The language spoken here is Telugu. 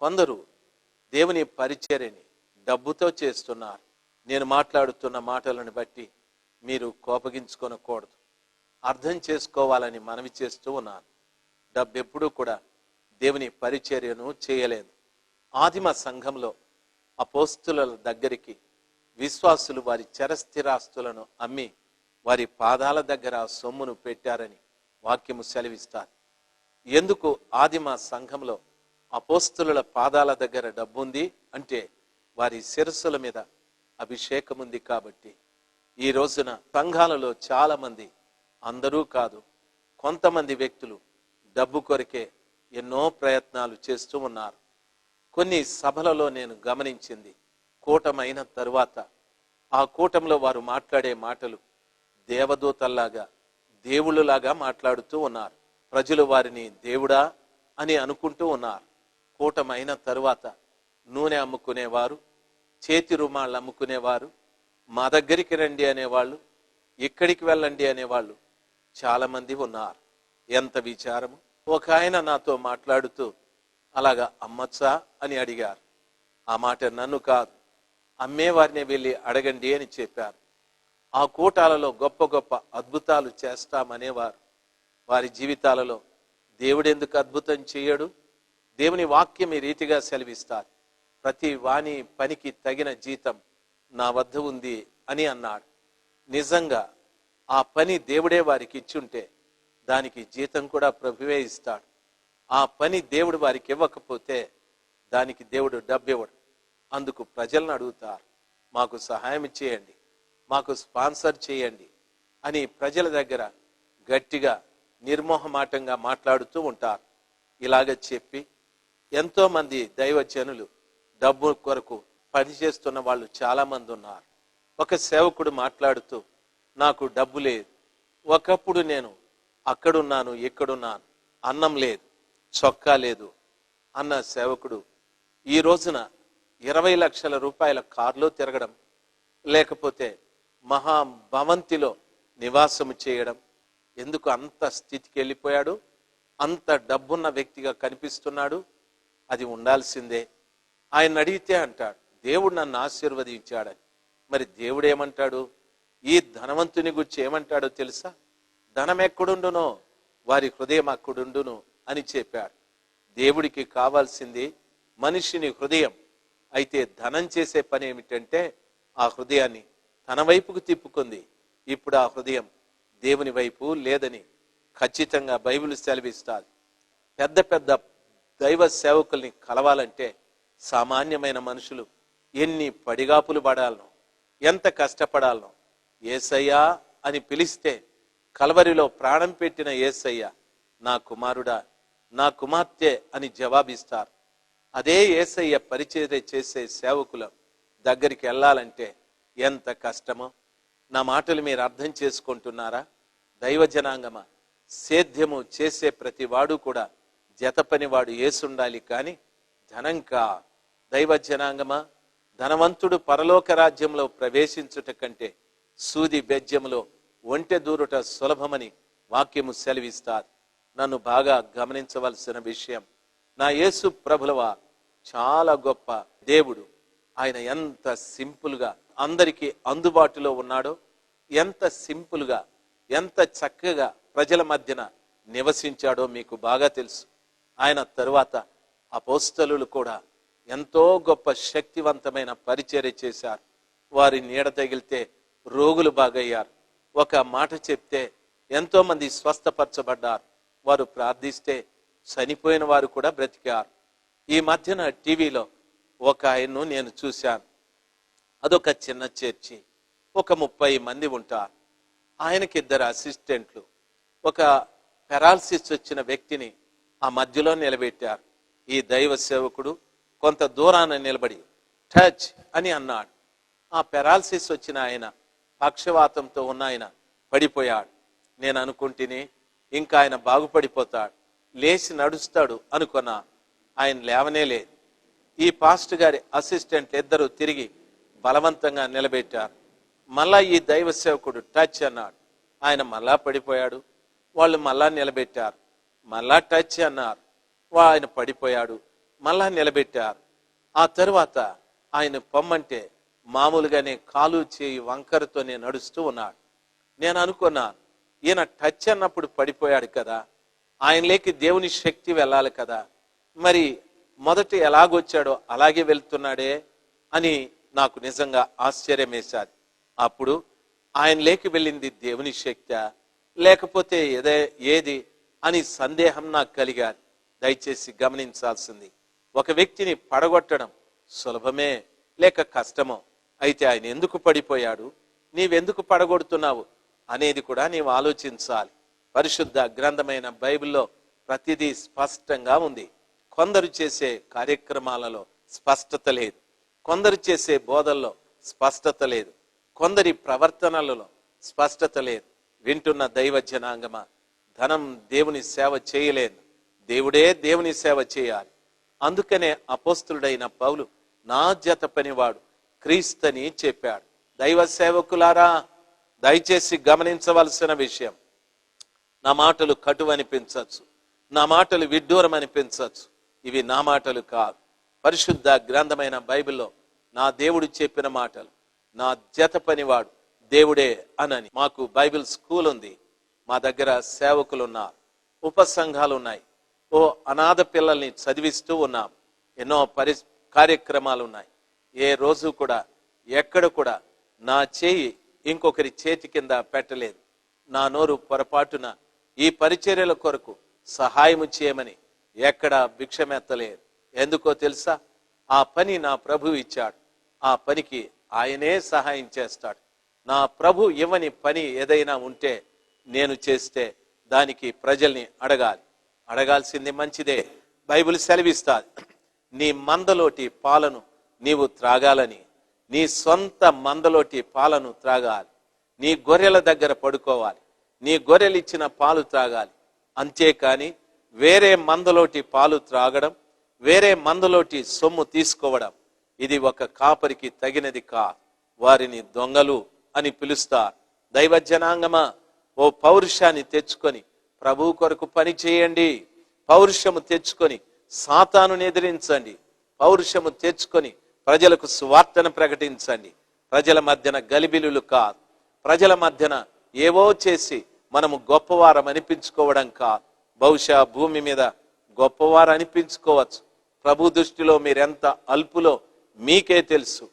కొందరు దేవుని పరిచర్యని డబ్బుతో చేస్తున్నారు. నేను మాట్లాడుతున్న మాటలను బట్టి మీరు కోపగించుకొనకూడదు. అర్థం చేసుకోవాలని మనవి చేస్తూ ఉన్నాను. డబ్బు ఎప్పుడూ కూడా దేవుని పరిచర్యను చేయలేదు. ఆదిమ సంఘంలో అపోస్తుల దగ్గరికి విశ్వాసులు వారి చరస్థిరాస్తులను అమ్మి వారి పాదాల దగ్గర సొమ్మును పెట్టారని వాక్యము సెలవిస్తారు. ఎందుకు ఆదిమ సంఘంలో అపోస్తుల పాదాల దగ్గర డబ్బుంది అంటే వారి శిరస్సుల మీద అభిషేకం ఉంది కాబట్టి. ఈ రోజున సంఘాలలో చాలామంది అందరూ కాదు కొంతమంది వ్యక్తులు డబ్బు కొరకే ఎన్నో ప్రయత్నాలు చేస్తూ ఉన్నారు. కొన్ని సభలలో నేను గమనించింది కూటమైన తరువాత ఆ కూటంలో వారు మాట్లాడే మాటలు దేవదూతల్లాగా దేవుళ్ళలాగా మాట్లాడుతూ ఉన్నారు. ప్రజలు వారిని దేవుడా అని అనుకుంటూ ఉన్నారు. కూటమైన తరువాత నూనె అమ్ముకునేవారు చేతి రుమాళ్ళు అమ్ముకునేవారు మా దగ్గరికి రండి అనేవాళ్ళు ఇక్కడికి వెళ్ళండి అనేవాళ్ళు చాలామంది ఉన్నారు. ఎంత విచారము? ఒక ఆయన నాతో మాట్లాడుతూ అలాగా అమ్మచ్చా? అని అడిగారు. ఆ మాట నన్ను కాదు అమ్మేవారిని వెళ్ళి అడగండి అని చెప్పారు. ఆ కూటాలలో గొప్ప గొప్ప అద్భుతాలు చేస్తామనేవారు. వారి జీవితాలలో దేవుడెందుకు అద్భుతం చేయడు? దేవుని వాక్యం ఈ రీతిగా సెలవిస్తారు. ప్రతి వాణి పనికి తగిన జీతం నా వద్ద ఉంది అని అన్నాడు. నిజంగా ఆ పని దేవుడే వారికి ఇచ్చుంటే దానికి జీతం కూడా ప్రభువే ఇస్తాడు. ఆ పని దేవుడు వారికి ఇవ్వకపోతే దానికి దేవుడు డబ్బివ్వడు. అందుకు ప్రజలను అడుగుతారు మాకు సహాయం చేయండి మాకు స్పాన్సర్ చేయండి అని ప్రజల దగ్గర గట్టిగా నిర్మోహమాటంగా మాట్లాడుతూ ఉంటారు. ఇలాగ చెప్పి ఎంతో మంది దైవజనులు డబ్బు కొరకు పనిచేస్తున్న వాళ్ళు చాలా మంది ఉన్నారు. ఒక సేవకుడు మాట్లాడుతూ నాకు డబ్బు లేదు. ఒకప్పుడు నేను అక్కడున్నాను ఇక్కడున్నాను. అన్నం లేదు చొక్కా లేదు అన్న సేవకుడు ఈ రోజున ఇరవై లక్షల రూపాయల కారులో తిరగడం లేకపోతే మహా భవంతిలో నివాసము చేయడం ఎందుకు అంత స్థితికి వెళ్ళిపోయాడు? అంత డబ్బున్న వ్యక్తిగా కనిపిస్తున్నాడు? అది ఉండాల్సిందే. ఆయన అడిగితే అంటాడు దేవుడు నన్ను ఆశీర్వదించాడని. మరి దేవుడు ఏమంటాడు? ఈ ధనవంతుని గురించి ఏమంటాడో తెలుసా? ధనం ఎక్కడుండునో వారి హృదయం అక్కడుండును అని చెప్పాడు. దేవుడికి కావాల్సింది మనిషిని హృదయం. అయితే ధనం చేసే పని ఏమిటంటే ఆ హృదయాన్ని తన వైపుకు తిప్పుకుంది. ఇప్పుడు ఆ హృదయం దేవుని వైపు లేదని ఖచ్చితంగా బైబిల్ సెలవిస్తారు పెద్ద పెద్ద దైవ సేవకుల్ని కలవాలంటే సామాన్యమైన మనుషులు ఎన్ని పడిగాపులు పడాలనో ఎంత కష్టపడాలనో ఏసయ్యా అని పిలిస్తే కలవరిలో ప్రాణం పెట్టిన ఏసయ్య నా కుమారుడా నా కుమార్తె అని జవాబిస్తారు. అదే ఏసయ్య పరిచర్య చేసే సేవకుల దగ్గరికి వెళ్ళాలంటే ఎంత కష్టమో. నా మాటలు మీరు అర్థం చేసుకుంటున్నారా? దైవ జనాంగమా? సేద్యము చేసే ప్రతి వాడు కూడా జత పనివాడు ఏసుండాలి కానీ ధనంకా? దైవ జనాంగమా? ధనవంతుడు పరలోక రాజ్యంలో ప్రవేశించుట కంటే సూది బెజ్యంలో ఒంటె దూరుట సులభమని వాక్యము సెలవిస్తారు. నన్ను బాగా గమనించవలసిన విషయం నా యేసు ప్రభులవ? చాలా గొప్ప దేవుడు. ఆయన ఎంత సింపుల్గా అందరికీ అందుబాటులో ఉన్నాడో ఎంత సింపుల్గా ఎంత చక్కగా ప్రజల మధ్యన నివసించాడో మీకు బాగా తెలుసు. ఆయన తరువాత అపోస్తలు కూడా ఎంతో గొప్ప శక్తివంతమైన పరిచర్య చేశారు. వారి నీడ తగిలితే రోగులు బాగయ్యారు. ఒక మాట చెప్తే ఎంతోమంది స్వస్థపరచబడ్డారు. వారు ప్రార్థిస్తే చనిపోయిన వారు కూడా బ్రతికారు. ఈ మధ్యన టీవీలో ఒక ఆయన్ను నేను చూశాను. అదొక చిన్న చర్చి. ఒక ముప్పై మంది ఉంటారు. ఆయనకి ఇద్దరు అసిస్టెంట్లు. ఒక పెరాలసిస్ వచ్చిన వ్యక్తిని ఆ మధ్యలో నిలబెట్టారు. ఈ దైవ సేవకుడు కొంత దూరాన నిలబడి టచ్ అని అన్నాడు. ఆ పెరాలసిస్ వచ్చిన ఆయన పక్షవాతంతో ఉన్న ఆయన పడిపోయాడు. నేను అనుకుంటేనే ఇంకా ఆయన బాగుపడిపోతాడు లేచి నడుస్తాడు అనుకున్నా ఆయన లేవనే లేదు. ఈ పాస్ట్ గారి అసిస్టెంట్ ఇద్దరు తిరిగి బలవంతంగా నిలబెట్టారు. మళ్ళా ఈ దైవ సేవకుడు టచ్ అన్నాడు. ఆయన మళ్ళా పడిపోయాడు. వాళ్ళు మళ్ళా నిలబెట్టారు. మళ్ళా టచ్ అన్నారు. వా- ఆయన పడిపోయాడు. మళ్ళా నిలబెట్టారు. ఆ తరువాత ఆయన పొమ్మంటే మామూలుగానే కాలు చేయి వంకరతోనే నడుస్తూ ఉన్నాడు. నేను అనుకున్నాను ఈయన టచ్ అన్నప్పుడు పడిపోయాడు కదా. ఆయనలోకి దేవుని శక్తి వెళ్ళాలి కదా. మరి మొదట ఎలాగొచ్చాడో అలాగే వెళ్తున్నాడే అని నాకు నిజంగా ఆశ్చర్యం వేశాది. అప్పుడు ఆయన లేకి వెళ్ళింది దేవుని శక్తి. లేకపోతే ఏదే ఏది? అని సందేహం నాకు కలిగాలి దయచేసి గమనించాల్సింది. ఒక వ్యక్తిని పడగొట్టడం సులభమే లేక కష్టమో? అయితే ఆయన ఎందుకు పడిపోయాడు? నీవెందుకు పడగొడుతున్నావు? అనేది కూడా నీవు ఆలోచించాలి. పరిశుద్ధ గ్రంథమైన బైబిల్లో ప్రతిదీ స్పష్టంగా ఉంది. కొందరు చేసే కార్యక్రమాలలో స్పష్టత లేదు. కొందరు చేసే బోధల్లో స్పష్టత లేదు. కొందరి ప్రవర్తనలలో స్పష్టత లేదు. వింటున్న దైవ జనాంగమా? ధనం దేవుని సేవ చేయలేదు. దేవుడే దేవుని సేవ చేయాలి. అందుకనే అపోస్తుడైన పౌలు నా జత పనివాడు క్రీస్తని చెప్పాడు. దైవ సేవకులారా దయచేసి గమనించవలసిన విషయం. నా మాటలు కటువు అనిపించవచ్చు. నా మాటలు విడ్డూరం అనిపించవచ్చు. ఇవి నా మాటలు కాదు. పరిశుద్ధ గ్రంథమైన బైబిల్లో నా దేవుడు చెప్పిన మాటలు నా జత పనివాడు దేవుడే అనని మాకు బైబిల్ స్కూల్ ఉంది మా దగ్గర సేవకులు ఉన్నారు ఉపసంఘాలు ఉన్నాయి ఓ అనాథ పిల్లల్ని చదివిస్తూ ఉన్నాం. ఎన్నో పరి కార్యక్రమాలు ఉన్నాయి ఏ రోజు కూడా ఎక్కడ కూడా నా చేయి ఇంకొకరి చేతి కింద పెట్టలేదు. నా నోరు పొరపాటున ఈ పరిచర్యల కొరకు సహాయము చేయమని ఎక్కడ భిక్షమెత్తలేదు. ఎందుకో తెలుసా? ఆ పని నా ప్రభు ఇచ్చాడు. ఆ పనికి ఆయనే సహాయం చేస్తాడు. నా ప్రభు ఇవ్వని పని ఏదైనా ఉంటే నేను చేస్తే దానికి ప్రజల్ని అడగాలి. అడగాల్సింది మంచిదే. బైబిల్ సెలవిస్తాది. నీ మందలోటి పాలను నీవు త్రాగాలని నీ సొంత మందలోటి పాలను త్రాగాలి. నీ గొర్రెల దగ్గర పడుకోవాలి. నీ గొర్రెలు ఇచ్చిన పాలు త్రాగాలి. అంతేకాని వేరే మందలోటి పాలు త్రాగడం వేరే మందలోటి సొమ్ము తీసుకోవడం ఇది ఒక కాపరికి తగినది కా వారిని దొంగలు అని పిలుస్తారు. దైవ జనాంగమా ఓ పౌరుషాన్ని తెచ్చుకొని ప్రభు కొరకు పని చేయండి. పౌరుషము తెచ్చుకొని సాతాను ఎదిరించండి. పౌరుషము తెచ్చుకొని ప్రజలకు సువార్తను ప్రకటించండి. ప్రజల మధ్యన గలిబిలులు కాదు. ప్రజల మధ్యన ఏవో చేసి మనము గొప్పవారం అనిపించుకోవడం కాదు. బహుశా భూమి మీద గొప్పవారు అనిపించుకోవచ్చు. ప్రభు దృష్టిలో మీరెంత అల్పులో మీకే తెలుసు.